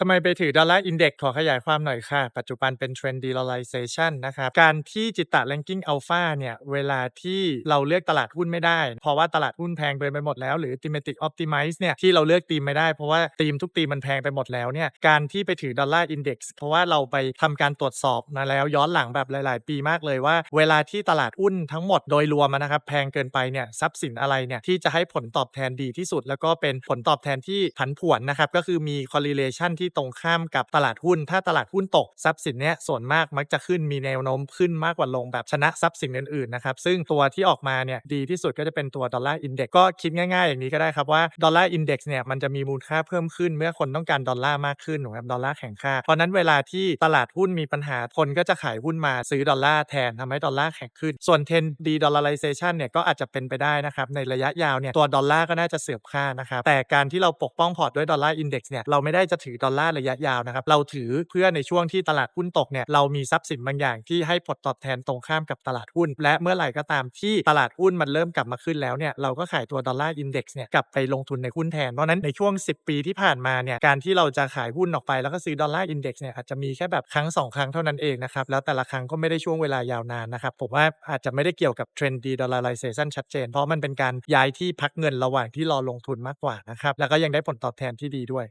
ทำไมไปถือดอลลาร์อินเด็กซ์ขอขยายความหน่อยค่ะ ปัจจุบันเป็น Trend Dollarization นะครับ การที่จิตตะ Ranking Alpha เนี่ย เวลาที่เราเลือกตลาดหุ้นไม่ได้ เพราะว่าตลาดหุ้นแพงเกินไปหมดแล้ว หรือ Thematic Optimize เนี่ย ที่เราเลือกธีมไม่ได้เพราะว่าธีมทุกธีมมันแพงไปหมดแล้วเนี่ย การที่ไปถือดอลลาร์อินเด็กซ์เพราะว่าเราไปทำการตรวจสอบมาแล้วย้อนหลังแบบหลาย ๆ ปีมากเลยว่า เวลาที่ตลาดหุ้นทั้งหมดโดยรวมนะครับแพงเกินไปเนี่ยทรัพย์สินอะไรเนี่ยที่จะให้ผลตอบแทนดีที่สุด แล้วก็เป็นผลตอบแทนที่ผันผวนนะครับก็คือมี correlation ที่ตรงข้ามกับตลาดหุ้น ถ้าตลาดหุ้นตกทรัพย์สินเนี้ยส่วนมากมักจะขึ้นมีแนวโน้มขึ้นมากกว่าลงแบบชนะทรัพย์สินอื่นๆนะครับซึ่งตัวที่ออกมาเนี่ยดีที่สุดก็จะเป็นตัวดอลลาร์อินเด็กก็คิดง่ายๆ อย่างนี้ก็ได้ครับว่าดอลลาร์อินเด็กซ์เนี่ยมันจะมีมูลค่าเพิ่มขึ้นเมื่อคนต้องการดอลลาร์มากขึ้นนะครับดอลลาร์แข็งค่า เพราะนั้นเวลาที่ตลาดหุ้นมีปัญหาคนก็จะขายหุ้นมาซื้อดอลลาร์แทนทำให้ดอลลาร์แข็งขึ้น ส่วนเทรนดีดอลลาริเซชันเนี่ยก็อาจจะเป็นไปได้นะครับในระยะยาวเนี่ยตัวดอลลาร์ก็น่าจะเสื่อมค่านะครับแต่การที่เราปกป้องพอร์ตด้วยดอลลาร์อินเด็กซ์เนี่ยเราไม่ได้จะถือดอลลาร์ระยะยาวนะครับเราถือเพื่อในช่วงที่ตลาดหุ้นตกเนี่ยเรามีทรัพย์สินบางอย่างที่ให้ผลตอบแทนตรงข้ามกับตลาดหุ้น และเมื่อไหร่ก็ตามที่ตลาดหุ้นมันเริ่มกลับมาขึ้นแล้วเนี่ยเราก็ขายตัวดอลลาร์อินเด็กซ์เนี่ยกลับไปลงทุนในหุ้นแทนเพราะนั้นในช่วง 10 ปีที่ผ่านมาเนี่ยการที่เราจะขายหุ้นออกไปแล้วก็ซื้อดอลลาร์อินเด็กซ์เนี่ยอาจจะมีแค่แบบครั้ง 2 ครั้งเท่านั้นเองนะครับแล้วแต่ละครั้งก็ไม่ได้ช่วงเวลายาวนานนะครับผมว่าอาจจะไม่ได้เกี่ยวกับเทรนด์ดีดอลลาริเซชันชัดเจน เพราะมันเป็นการย้ายที่พักเงินระหว่างที่รอลงทุนมากกว่านะครับแล้วก็ยังได้ผลตอบแทนที่ดีด้วย